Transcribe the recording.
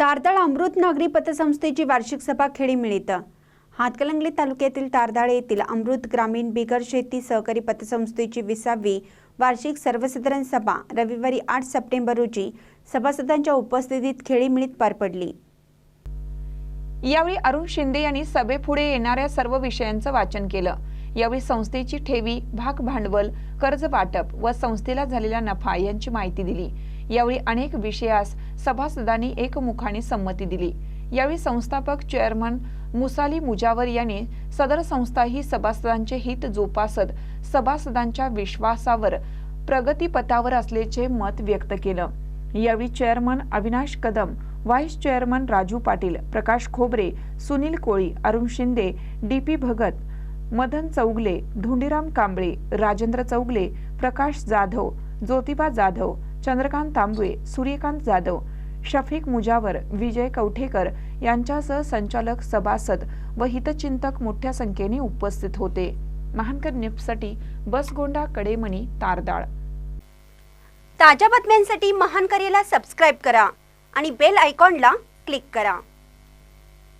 तारदाळ अमृत नागरी पतसंस्थेची वार्षिक सभा खेळी मिळत. हातकलंगली तालुक्यातील तारदाळ येथील अमृत ग्रामीण बिगर शेती सहकारी पतसंस्थेची विसावी वार्षिक सर्वसाधारण सभा रविवारी आठ सप्टेंबर रोजी सभासदांच्या उपस्थितीत खेळी मिळत पार पडली. यावेळी अरुण शिंदे यांनी सभेपुढे येणाऱ्या सर्व विषयांचं वाचन केलं. यावेळी संस्थेची ठेवी भाग भांडवल कर्ज वाटप व संस्थेला झालेला नफा यांची माहिती दिली. यावेळी अनेक विषयास सभासदांनी एकमुखाने संमती दिली. यावेळी संस्थापक चेअरमन मुसाली मुजावर यांनी सदर संस्था ही सभासदांचे हित जोपासत सभासदांच्या विश्वासावर प्रगतीपथावर असल्याचे मत व्यक्त केलं. यावेळी chairman Avinash Kadam vice chairman Raju Patil Prakash Khobare Sunil Koli Arun Shinde D P Bhagat Madan Chougule Dhondiram Kamble Rajendra Chougule Prakash Jadhav Jyotiba Jadhav Chandrakant Tambave Suryakant Jadhav Shafiq Mujawar Vijay Kavathekar यांच्यासह संचालक सभासद व हितचिंतक मोठ्या संख्येने उपस्थित होते. महानकर न्यूजसाठी बसगोंडा कडेमणी तारदाळ. ताज्या बातम्यांसाठी महानकरेला सबस्क्राईब करा आणि बेल आयकॉनला क्लिक करा.